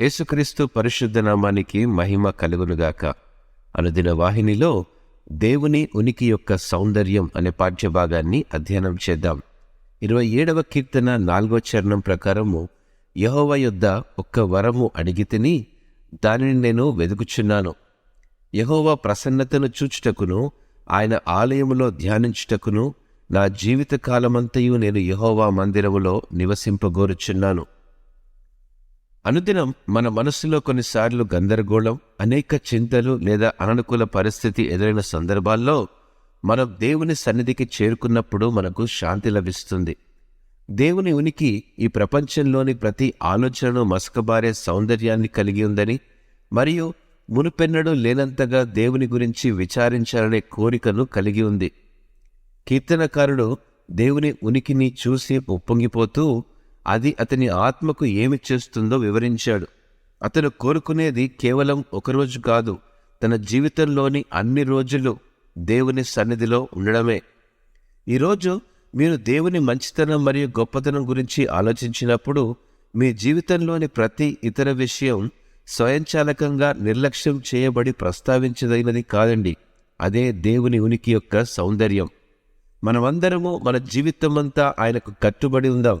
యేసుక్రీస్తు పరిశుద్ధ నామానికి మహిమ కలుగునుగాక. అనుదిన వాహినిలో దేవుని ఉనికి యొక్క సౌందర్యం అనే పాఠ్యభాగాన్ని అధ్యయనం చేద్దాం. ఇరవై ఏడవ కీర్తన నాలుగో చరణం ప్రకారము యహోవ యొద్ద ఒక్క వరము అడిగితిని దానిని నేను వెదుకుచున్నాను. యహోవా ప్రసన్నతను చూచుటకును ఆయన ఆలయములో ధ్యానించుటకును నా జీవిత కాలమంతయు నేను యహోవా మందిరములో నివసింపగోరుచున్నాను. అనుదినం మన మనస్సులో కొన్నిసార్లు గందరగోళం అనేక చింతలు లేదా అననుకూల పరిస్థితి ఎదురైన సందర్భాల్లో మనం దేవుని సన్నిధికి చేరుకున్నప్పుడు మనకు శాంతి లభిస్తుంది. దేవుని ఉనికి ఈ ప్రపంచంలోని ప్రతి ఆలోచనను మసకబారే సౌందర్యాన్ని కలిగి ఉందని మరియు మునుపెన్నడూ లేనంతగా దేవుని గురించి విచారించాలనే కోరికను కలిగి ఉంది. కీర్తనకారుడు దేవుని ఉనికిని చూసి ఉప్పొంగిపోతూ అది అతని ఆత్మకు ఏమి చేస్తుందో వివరించాడు. అతను కోరుకునేది కేవలం ఒకరోజు కాదు తన జీవితంలోని అన్ని రోజులు దేవుని సన్నిధిలో ఉండడమే. ఈరోజు మీరు దేవుని మంచితనం మరియు గొప్పతనం గురించి ఆలోచించినప్పుడు మీ జీవితంలోని ప్రతి ఇతర విషయం స్వయంచాలకంగా నిర్లక్ష్యం చేయబడి ప్రస్తావించదగినది కాదండి. అదే దేవుని ఉనికి యొక్క సౌందర్యం. మనమందరము మన జీవితమంతా ఆయనకు కట్టుబడి ఉందాం.